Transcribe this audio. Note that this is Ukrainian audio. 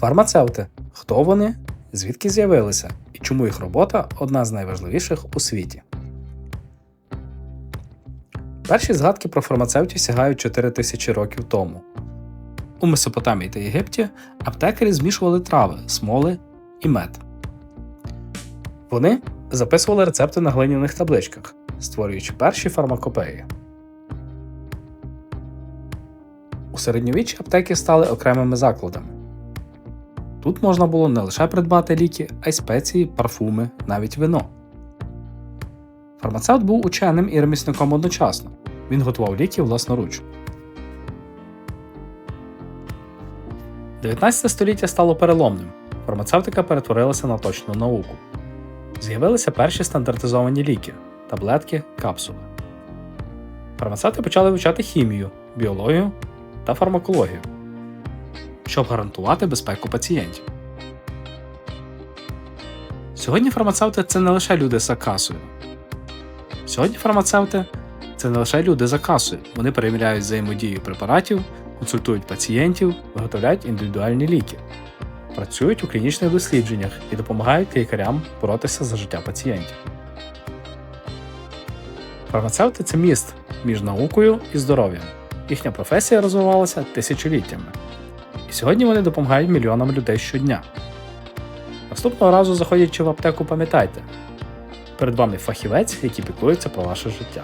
Фармацевти. Хто вони? Звідки з'явилися? І чому їх робота одна з найважливіших у світі? Перші згадки про фармацевтів сягають 4 тисячі років тому. У Месопотамії та Єгипті аптекарі змішували трави, смоли і мед. Вони записували рецепти на глиняних табличках, створюючи перші фармакопеї. У середньовіччі аптеки стали окремими закладами. Тут можна було не лише придбати ліки, а й спеції, парфуми, навіть вино. Фармацевт був ученим і ремісником одночасно. Він готував ліки власноруч. 19 століття стало переломним. Фармацевтика перетворилася на точну науку. З'явилися перші стандартизовані ліки, таблетки, капсули. Фармацевти почали вивчати хімію, біологію та фармакологію, щоб гарантувати безпеку пацієнтів. Сьогодні фармацевти це не лише люди за касою. Сьогодні фармацевти це не лише люди за касою. Вони перевіряють взаємодію препаратів, консультують пацієнтів, виготовляють індивідуальні ліки, працюють у клінічних дослідженнях і допомагають лікарям боротися за життя пацієнтів. Фармацевти це міст між наукою і здоров'ям. Їхня професія розвивалася тисячоліттями. І сьогодні вони допомагають мільйонам людей щодня. Наступного разу, заходячи в аптеку, пам'ятайте, перед вами фахівець, який піклується про ваше життя.